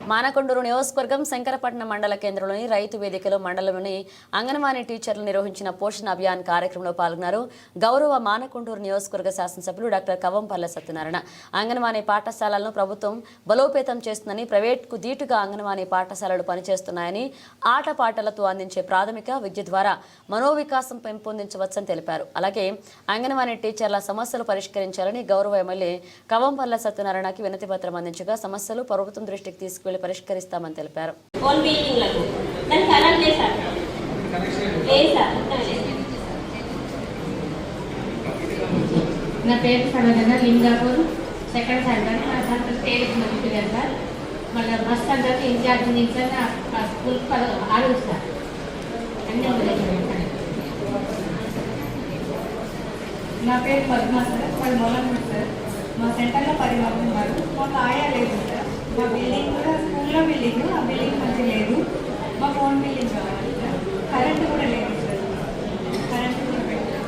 మానకొండూరు నియోజకవర్గం శంకరపట్నం మండల కేంద్రంలోని రైతు వేదికలో మండలంలోని అంగన్వాడీ టీచర్లు నిర్వహించిన పోషణ అభియాన్ కార్యక్రమంలో పాల్గొన్నారు గౌరవ మానకొండూరు నియోజకవర్గ శాసనసభ్యులు డాక్టర్ కవంపల్ల సత్యనారాయణ. అంగన్వాడీ పాఠశాలలను ప్రభుత్వం బలోపేతం చేస్తుందని ప్రైవేట్కు దీటుగా అంగన్వాడీ పాఠశాలలు పనిచేస్తున్నాయని ఆటపాటలతో అందించే ప్రాథమిక విద్య ద్వారా మనోవికాసం పెంపొందించవచ్చని తెలిపారు. అలాగే అంగన్వాడీ టీచర్ల సమస్యలు పరిష్కరించాలని గౌరవ ఎమ్మెల్యే కవంపల్ల సత్యనారాయణకి వినతి పత్రం అందించగా సమస్యలు ప్రభుత్వం దృష్టికి తీసుకు తీసుకువెళ్ళి పరిష్కరిస్తామని తెలిపారు. నా పేరు సడగన లింగాపూర్. సెకండ్ సెంటర్ నా సెంటర్ స్టేట్ మంచి సార్. మళ్ళీ బస్ సెంటర్ ఇన్ఛార్జ్ నుంచి ఆ స్కూల్ పద ఆరు సార్. అన్నీ వదిలేసాను నా పేరు పద్మ సార్ మాది మొలమూరు సార్. మా సెంటర్లో పది మంది ఉన్నారు. మాకు ఆయా లేదు సార్? మా బిల్డింగ్ కూడా స్కూల్లో బిల్డింగ్ ఆ బిల్డింగ్ మంచి లేదు. మా ఫోన్ బిల్డింగ్ కావాలి కరెంట్ కూడా లేదు సార్ కరెంట్ కూడా పెట్టాలి.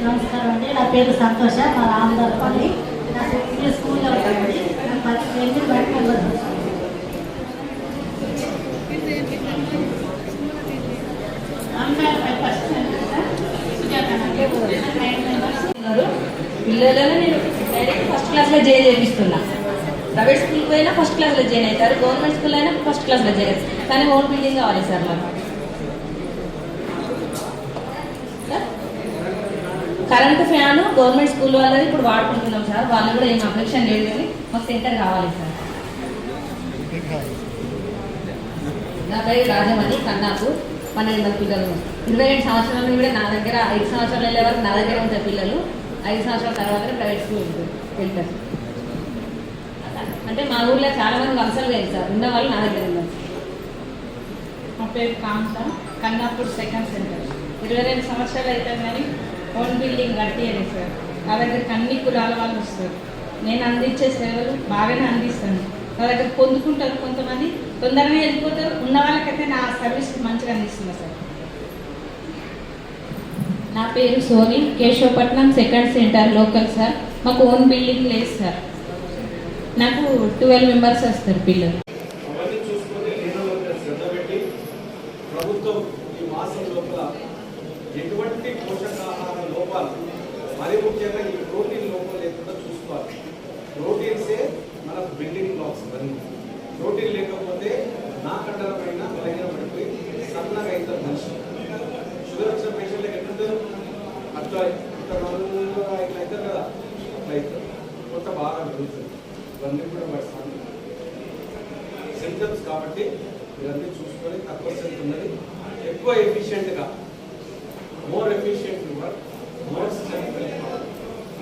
నమస్కారం అండి. నా పేరు సంతోష. మా రామదర్పల్లి నా పిల్లలు స్కూల్లో ఉంటుంది పది ఫ్రెండ్ బయట వెళ్ళదు అమ్మాయి first centre sir Sujatha nine members ఉన్నారు పిల్లలను నేను డైరెక్ట్ ఫస్ట్ క్లాస్లో జాయిన్ చేపిస్తున్నా. ప్రైవేట్ స్కూల్కి పోయినా ఫస్ట్ క్లాస్లో జాయిన్ అవుతారు. గవర్నమెంట్ స్కూల్ అయినా ఫస్ట్ క్లాస్లో జాయిన్ అవుతారు. కానీ ఓన్ బిల్డింగ్ కావాలి సార్ మాకు. కరెంట్ ఫ్యాన్ గవర్నమెంట్ స్కూల్ వాళ్ళది ఇప్పుడు వాడుకుంటున్నాం సార్. వాళ్ళు కూడా ఏం అబ్జెక్షన్ లేదు కానీ మాకు సెంటర్ కావాలి సార్. నా పేరు రాజమణి కన్నాపు పన్నెండు మంది పిల్లలు. ఇరవై రెండు సంవత్సరాల కూడా నా దగ్గర ఐదు సంవత్సరాలు వెళ్ళే వరకు నా దగ్గర ఉంటారు పిల్లలు. ఐదు సంవత్సరాల తర్వాత ప్రైవేట్ స్కూల్ వెళ్తారు. అంటే మా ఊర్లో చాలా మంది వలసలు లేదు సార్. ఉన్న వాళ్ళు నా దగ్గర ఉన్నారు. మా పేరు కాంత కన్నాపూర్ సెకండ్ సెంటర్. ఇరవై రెండు సంవత్సరాలు అవుతాయి కానీ ఓన్ బిల్డింగ్ కట్టియలేదు సార్. నా దగ్గరికి అన్ని కులాల వాళ్ళు వస్తారు. నేను అందించే సేవలు బాగానే అందిస్తాను. నా దగ్గర పొందుకుంటారు కొంతమంది. తొందరగా వెళ్ళిపోతారు. ఉన్న వాళ్ళకైతే నా సర్వీస్ మంచిగా అందిస్తున్నా సార్. నా పేరు Soni. Keshavapatnam second centre local sir. మాకు ఓన్ బిల్డింగ్ లేదు సార్. నాకు ట్వెల్వ్ మెంబర్స్ వస్తారు పిల్లలు అవన్నీ చూసుకొని లేనల మీద శ్రద్ధ పెట్టి ప్రభుత్వం ఈ మాసం లోపల ఎటువంటి పోషకాహార లోపాలు మరి ముఖ్యంగా ఈ ప్రోటీన్ లోపం లేకుండా చూసుకోవాలి ప్రోటీన్సే మనకు బిల్డింగ్ బ్లాక్స్ ఇవన్నీ ప్రోటీన్ లేకపోతే నా కండలపైన బలహీన పడిపోయి సన్నగా అవుతారు మనిషి షుగర్ వచ్చిన పేషెంట్లకు ఎట్లుంటారు అట్లా ఇట్లా నలుగురుగా ఇట్లా అవుతారు కదా అట్లా అవుతారు కొత్త బాగా పెరుగుతుంది ఇవన్నీ కూడా వాటి సాధన సింటమ్స్ కాబట్టి ఇవన్నీ చూసుకొని తక్కువ స్ట్రెంత్ ఉన్నది ఎక్కువ ఎఫిషియెంట్గా more efficient work more strength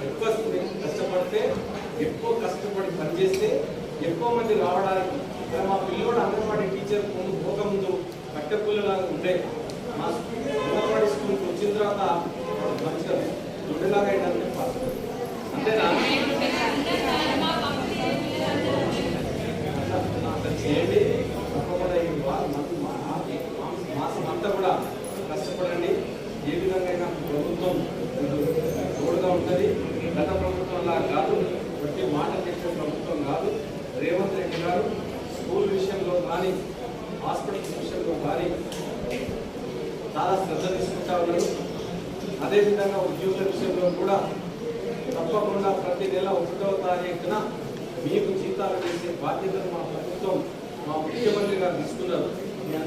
ఎక్కువ కష్టపడితే ఎక్కువ కష్టపడి పనిచేస్తే ఎక్కువ మంది రావడానికి ఇక్కడ మా పిల్లోడు అంగన్వాడీ టీచర్ ముందు పోకముందు కట్టెపుల్లలాగా ఉండే మా అంగన్వాడీ స్కూల్కి వచ్చిన తర్వాత మంచిగా దుడ్డులాగా అయిందని చెప్పాలి అంతేనా చేయండి తప్పకుండా ఈ వా- మంత్ కష్టపడండి ఏ విధంగా ప్రభుత్వం తోడుగా ఉంటుంది. గత ప్రభుత్వంలా కాదు. ప్రతి మాట చెప్పే ప్రభుత్వం కాదు. రేవంత్ రెడ్డి గారు స్కూల్ విషయంలో కానీ హాస్పిటల్స్ విషయంలో కానీ చాలా శ్రద్ధ తీసుకుంటా ఉన్నారు. అదేవిధంగా ఉద్యోగుల విషయంలో కూడా తప్పకుండా ప్రతి నెల ఒకటో తారీఖున మీకు జీతాలు వేసే బాధ్యతను మా ప్రభుత్వం మా ముఖ్యమంత్రి గారు తీసుకున్నారు. మీ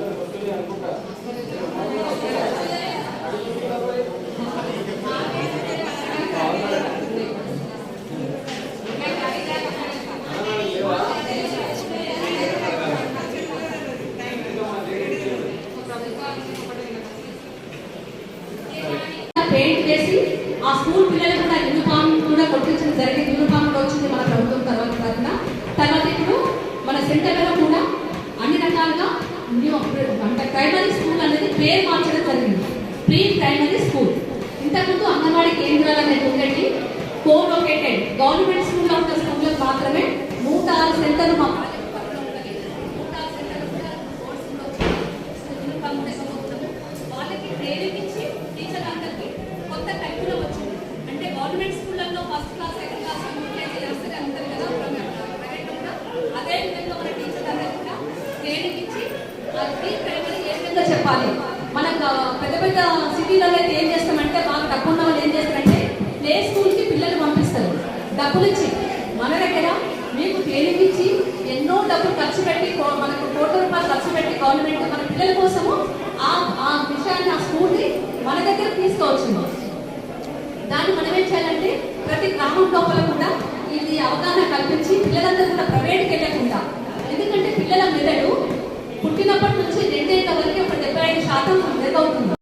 పెయింట్ చేసి ఆ స్కూల్ పిల్లలకు కూడా యూనిఫామ్ కూడా కొట్టించడం జరిగింది. యూనిఫామ్ వచ్చింది మన ప్రభుత్వం తర్వాత తరఫున. తర్వాత ఇప్పుడు మన సెంటర్లో కూడా అన్ని రకాలుగా న్యూ అంటే ప్రైమరీ స్కూల్ అనేది పేరు మార్చడం జరిగింది. ప్రీ ప్రైమరీ స్కూల్ ఇంతకుముందు అంగన్వాడీ కేంద్రాలు అనేది ఉండేది కో లొకేటెడ్ గవర్నమెంట్ స్కూల్లో ద స్కూళ్ళకు మాత్రమే నూట ఆరు సెంటర్లు మా పాలెంపల్లిలో ఉన్నది. నూట ఆరు సెంటర్లు కూడా బోర్డ్స్ కూడా వచ్చాయి. యూనిఫామ్ కూడా ఇవ్వబోతున్నాము. వాళ్ళకి ట్రైనింగ్ ఇచ్చి టీచర్ అందరికీ పెద్ద సిటీలలో అయితే ఏం చేస్తామంటే బాగా డబ్బు ఉన్న వాళ్ళు ఏం చేస్తారంటే ప్లే స్కూల్కి పిల్లలు పంపిస్తారు. డబ్బులు ఇచ్చి మన దగ్గర మీకు తేలిగిచ్చి ఎన్నో డబ్బులు ఖర్చు పెట్టి మనకు కోట్ల రూపాయలు ఖర్చు పెట్టి గవర్నమెంట్ మన పిల్లల కోసము ఆ ఆ విషయాన్ని ఆ స్కూల్ని మన దగ్గర తీసుకువచ్చింది దాన్ని మనం ఏం చేయాలంటే ప్రతి గ్రామం లోపల కూడా ఇది అవగాహన కల్పించి పిల్లలందరూ కూడా ప్రైవేట్ వెళ్ళకుండా ఎందుకంటే పిల్లల మెదడు పుట్టినప్పటి నుంచి రెండేళ్ళ వరకు ఒక డెబ్బై ఐదు శాతం మెరుగవుతుంది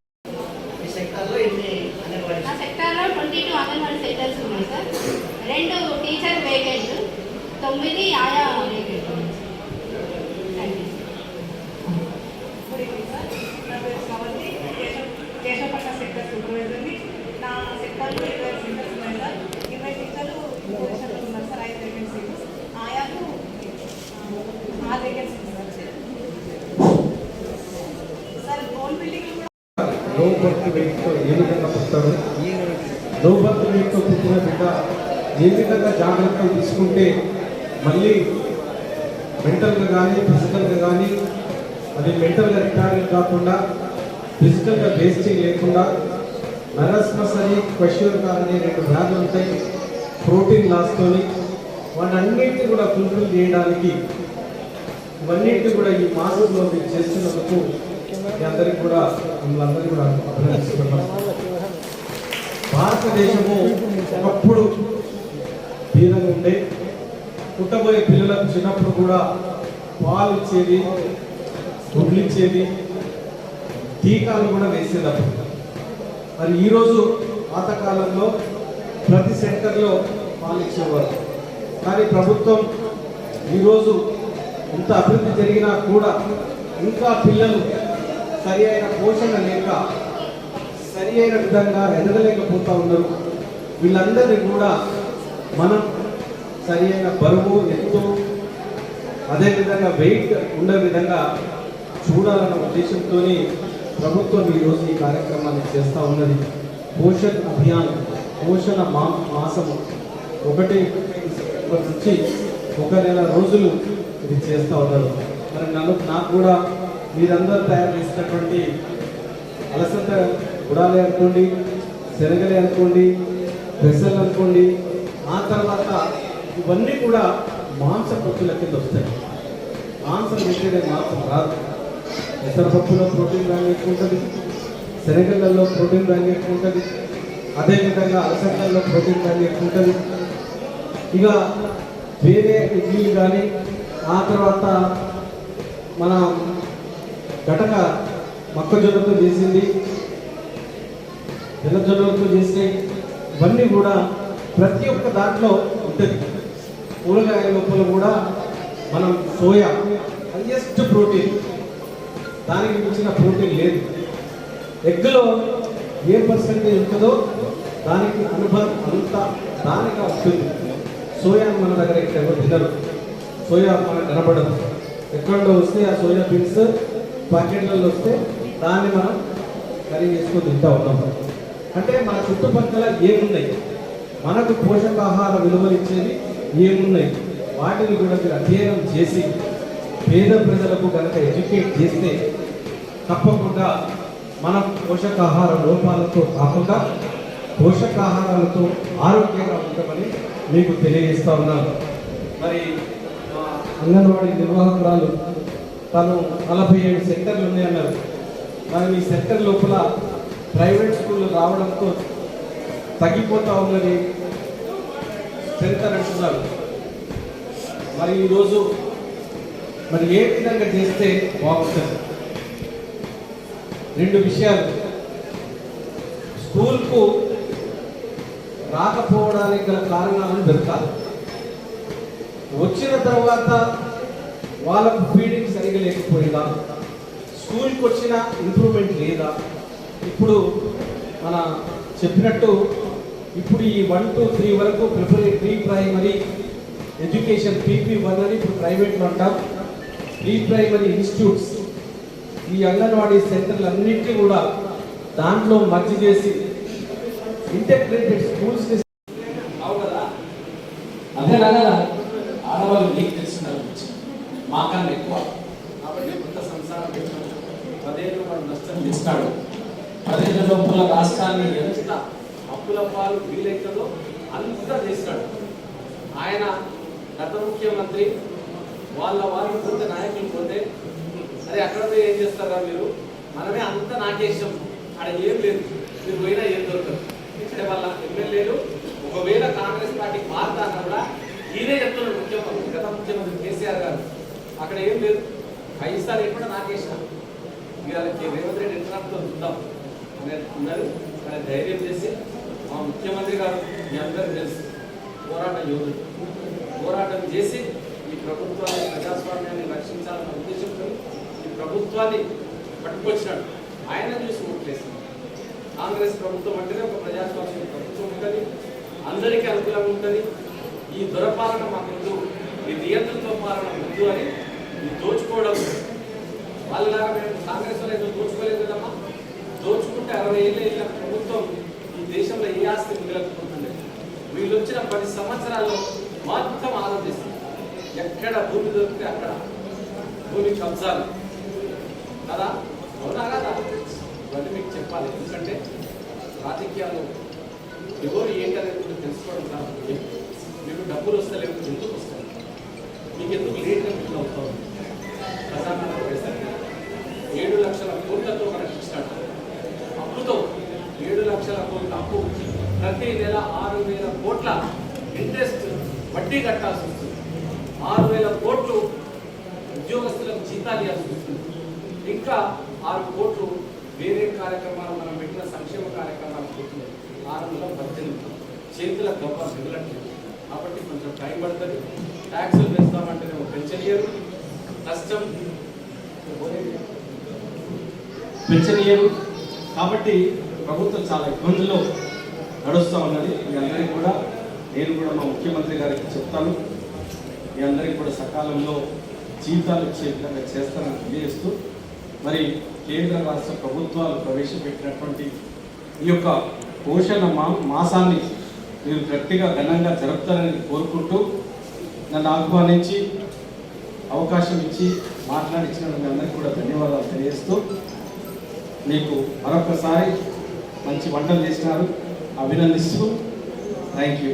ఈ సెక్టార్లో ఎన్ని అంగన్వాడీ మా సెక్టార్లో ట్వంటీ టూ అంగన్వాడీ సెంటర్స్ ఉన్నాయి సార్ రెండు టీచర్ వేకెంట్ తొమ్మిది ఆయా vacant thank you good evening sir నా పేరు శ్రవంతి కేశవ కేశవపట్న సెక్టర్ సూపర్వైజర్ని నా సెక్టర్లో ఇరవై సెంటర్స్ ఉన్నాయి సార్ ఇరవై టీచర్లు పొజిషన్లో ఉన్నారు సార్ ఐదు వేకెన్సీలు ఆయాలు ఆ, ఆరు వేకెన్సీలు సార్ సార్ ఓన్ బిల్డింగ్ కూడా లో బర్త్ వెయిట్తో ఏ విధంగా పుట్టారు లో బర్త్ పుట్టిన బిడ్డ ఏ విధంగా జాగ్రత్తలు తీసుకుంటే మళ్ళీ మెంటల్గా కానీ ఫిజికల్గా కానీ అది మెంటల్గా రిటార్డింగ్ కాకుండా ఫిజికల్గా వేస్టింగ్ లేకుండా మెరస్మస్ అని క్వశ్చన్ కాదని రెండు వ్యాధులు ఉంటాయి. ప్రోటీన్ లాస్తోని వాటన్నిటిని కూడా ఫుల్ఫిల్ చేయడానికి ఇవన్నిటిని కూడా ఈ మాసంలో మీరు చేస్తున్నందుకు మీ అందరికీ కూడా మిమ్మల్ని అందరికీ కూడా అభినందిస్తున్నాం భారతదేశము ఒకప్పుడు బీదంగా ఉండే. పుట్టబోయే పిల్లలకు చిన్నప్పుడు కూడా పాలు ఇచ్చేది గుడ్లు ఇచ్చేది టీకాలు కూడా వేసేటప్పుడు మరి ఈరోజు పాతకాలంలో ప్రతి సెంటర్లో పాలు ఇచ్చేవారు. కానీ ప్రభుత్వం ఈరోజు ఇంత అభివృద్ధి జరిగినా కూడా ఇంకా పిల్లలు సరి అయిన పోషణ లేక సరి అయిన విధంగా ఎదగలేకపోతూ ఉన్నారు. వీళ్ళందరినీ కూడా మనం సరి అయిన బరువు ఎత్తు అదేవిధంగా వెయిట్ ఉండే విధంగా చూడాలన్న ఉద్దేశంతో ప్రభుత్వం ఈరోజు ఈ కార్యక్రమాన్ని చేస్తూ ఉన్నది. పోషణ్ అభియాన్ పోషణ మా మాసము. ఒకటి నుంచి ఒక నెల రోజులు ఇది చేస్తూ ఉన్నారు. మరి నన్ను నాకు కూడా మీరందరూ తయారు చేసినటువంటి అలసట గుడాలే అనుకోండి శనగలే అనుకోండి పెసలు అనుకోండి ఆ తర్వాత ఇవన్నీ కూడా మాంస పొత్తుల కింద వస్తాయి. మాంసం పెట్టే మాంసం రాదు. పెసరపప్పులో ప్రోటీన్ ర్యాంక్ ఎక్కువ ఉంటుంది. శనగలలో ప్రోటీన్ ర్యాంక్ ఎక్కువ ఉంటుంది. అదేవిధంగా అలసందల్లో ప్రోటీన్ ర్యాంక్ ఎక్కువ ఉంటుంది. ఇక వేరే ఇడ్లీలు కానీ ఆ తర్వాత మన గటక మొక్కజొన్నతో చేసింది. తెల్లజొన్నలతో చేసినవి ఇవన్నీ కూడా ప్రతి ఒక్క దాంట్లో ఉంటుంది. కూరగాయల లోపల కూడా మనం సోయా హైయెస్ట్ ప్రోటీన్. దానికి మించిన ప్రోటీన్ లేదు. ఎగ్లో ఏ పర్సెంటేజ్ ఉంటుందో దానికి అనుభవం అంతా దానిగా వస్తుంది సోయా మన దగ్గర ఇక్కడ ఎవరు తినరు. సోయా మనకు కనపడదు. ఎక్కడో వస్తే ఆ సోయా బీన్స్ ప్యాకెట్లలో వస్తే దాన్ని మనం కర్రీ చేసుకొని తింటా ఉన్నాం. అంటే మన చుట్టుపక్కల ఏమున్నాయి? మనకు పోషకాహార విలువలు ఇచ్చేవి ఏమున్నాయి? వాటిని కూడా మీరు అధ్యయనం చేసి పేద ప్రజలకు కనుక ఎడ్యుకేట్ చేస్తే తప్పకుండా మన పోషకాహార లోపాలతో కాకుండా పోషకాహారాలతో ఆరోగ్యంగా ఉంటామని మీకు తెలియజేస్తా ఉన్నాను. మరి మా అంగన్వాడీ నిర్వాహకురాలు తను నలభై ఏడు సెంటర్లు ఉన్నాయన్నారు. మరి ఈ సెంటర్ లోపల ప్రైవేట్ స్కూళ్ళు రావడంతో తగ్గిపోతా ఉన్నది. సెంటర్ అంటున్నారు. మరి ఈరోజు మరి ఏ విధంగా చేస్తే బాగుంటుంది? రెండు విషయాలు. స్కూల్కు రాకపోవడానికి గల కారణాలను దొరకాలి. వచ్చిన తర్వాత వాళ్ళకు ఫీడింగ్ సరిగా లేకపోయిందా స్కూల్కి వచ్చిన ఇంప్రూవ్మెంట్ లేదా ఇప్పుడు మన చెప్పినట్టు ఇప్పుడు ఈ వన్ టు త్రీ వరకు ప్రిఫరీ pre primary education PP one అని ఇప్పుడు ప్రైవేట్లో అంటాం. ప్రీ ప్రైమరీ ఇన్స్టిట్యూట్స్ ఈ అంగన్వాడీ సెంటర్లు అన్నింటినీ కూడా దాంట్లో మర్చి చేసి ఇంటెగ్రేటెడ్ స్కూల్స్ అవు కదా? అదేలాగా ఆడవాళ్ళు మీకు తెలిసిన మాకన్నా ఎక్కువ. కాబట్టి కొత్త సంసారం పదేళ్ళు వాడు నష్టం తెచ్చినాడు. పదిహేను లోపల రాష్ట్రాన్ని ఎంత అప్పుల పాలు వీలైతుందో అంతా చేసినాడు ఆయన గత ముఖ్యమంత్రి వాళ్ళ వాళ్ళు పోతే నాయకులు పోతే అదే అక్కడ పోయి ఏం చేస్తారా మీరు? మనమే అంత నాకేశం. అక్కడ ఏం లేదు. మీరు పోయినా ఏం దొరకదు. ఇక్కడ వాళ్ళ ఎమ్మెల్యేలు ఒకవేళ కాంగ్రెస్ పార్టీ మారుతా కూడా ఈయనే చెప్తున్నాడు ముఖ్యమంత్రి గత ముఖ్యమంత్రి కేసీఆర్ గారు. అక్కడ ఏం లేదు. పైసా లేకుండా నాకేసాం ఇక రేవంత్ రెడ్డి ఇంటర్నెట్తో చూద్దాం. అనేది అన్నారు ఆయన ధైర్యం చేసి మా ముఖ్యమంత్రి గారు మీ అందరూ తెలుసు. పోరాటం యోధుడు పోరాటం చేసి ఈ ప్రభుత్వాన్ని ప్రజాస్వామ్యాన్ని రక్షించాలన్న ఉద్దేశంతో ఈ ప్రభుత్వాన్ని పట్టుకొచ్చినాడు. ఆయన చూసి ఓట్లేసింది కాంగ్రెస్ ప్రభుత్వం అంటేనే ఒక ప్రజాస్వామ్య ప్రభుత్వం ఉంటుంది. అందరికీ అనుకూలంగా ఉంటుంది. ఈ దురపాలన మాకు ఈ నియంత్రణతో పాలన ముందు అని ఈ దోచుకోవడం. వాళ్ళలాగా మేము కాంగ్రెస్ వాళ్ళు ఏదో దోచుకోలేదు కదమ్మా. దోచుకుంటే అరవై ఏళ్ళ వెళ్ళిన ప్రభుత్వం ఈ దేశంలో ఏ ఆస్తి మిగలకపోతుంది వీళ్ళు వచ్చిన పది సంవత్సరాల్లో మొత్తం ఆలోచిస్తుంది ఎక్కడ భూమి దొరికితే అక్కడ భూమి కబ్జాలు కదా? అవునా కదా? ఇవన్నీ మీకు చెప్పాలి. ఎందుకంటే రాజకీయాలు ఎవరు ఏంటనేది కూడా తెలుసుకోవడం చాలా ముఖ్యం. మీకు డబ్బులు వస్తలేవు ఎందుకు వస్తాయి? మీకు ఎందుకు లేట్గా ఫీల్ అవుతావు? ప్రధానమంత్రి ఏడు లక్షల కోట్లతో మనకి ఇచ్చినట్టు అప్పుతో ఏడు లక్షల కోట్ల అప్పు. ప్రతి నెల ఆరు వేల కోట్ల ఇంట్రెస్ట్ వడ్డీ కట్టాల్సి ఆరు వేల కోట్లు ఉద్యోగస్తులకు జీతాలు ఇవ్వాల్సి ఇంకా ఆరు కోట్లు వేరే కార్యక్రమాలు మనం పెట్టిన సంక్షేమ కార్యక్రమాలు పోతున్నాయి ఆరు వేల పద్దెనిమిది. చేతుల గొప్ప మిగలట్లేదు. కాబట్టి కొంచెం టైం పడుతుంది. ట్యాక్సులు పెంచుతామంటే పెన్షన్ ఇయ్యరు. కష్టం. పెన్షన్ కాబట్టి ప్రభుత్వం చాలా ఇబ్బందుల్లో నడుస్తూ ఉన్నది. మీ అందరికీ కూడా నేను కూడా మా ముఖ్యమంత్రి గారికి చెప్తాను. మీ అందరికీ కూడా సకాలంలో జీతాలు ఇచ్చే విధంగా చేస్తానని తెలియజేస్తూ మరి కేంద్ర రాష్ట్ర ప్రభుత్వాలు ప్రవేశపెట్టినటువంటి ఈ యొక్క పోషణ మా మాసాన్ని మీరు గట్టిగా ఘనంగా జరుపుతారని కోరుకుంటూ నన్ను ఆహ్వానించి అవకాశం ఇచ్చి మాట్లాడించిన మీ అందరికీ కూడా ధన్యవాదాలు తెలియజేస్తూ మీకు మరొకసారి మంచి వంటలు చేసినారు. అభినందిస్తూ థ్యాంక్ యూ.